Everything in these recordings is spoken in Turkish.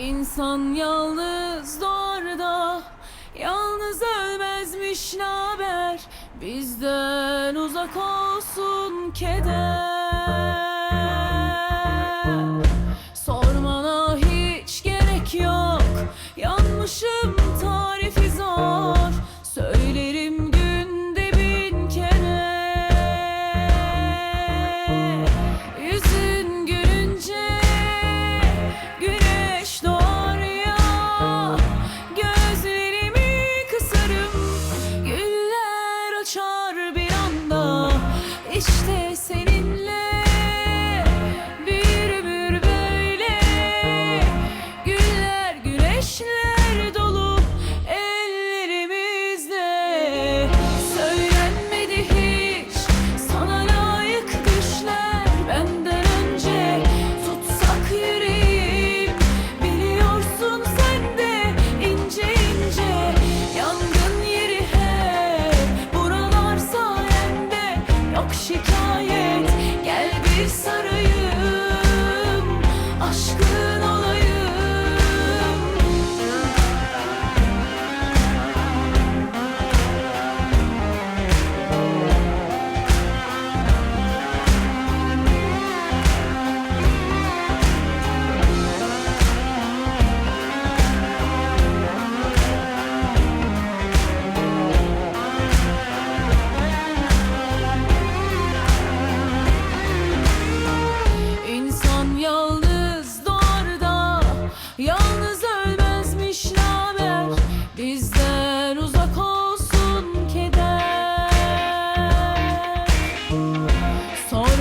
İnsan yalnız doğar da Yalnız ölmezmiş naber? Bizden uzak olsun keder.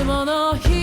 もの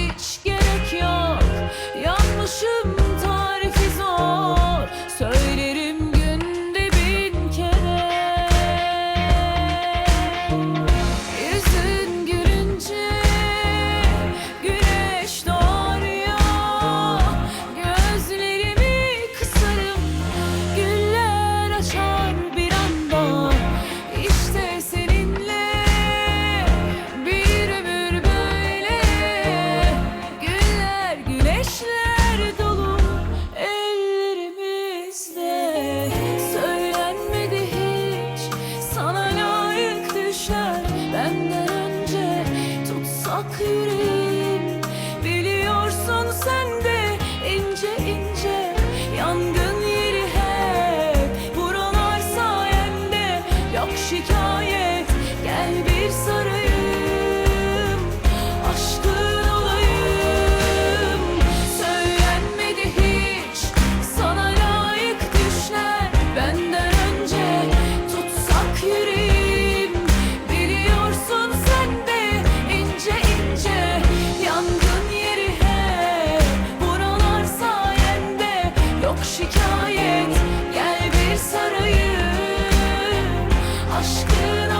ak yüreğim. Yok şikayet gel bir sarayım. Aşkına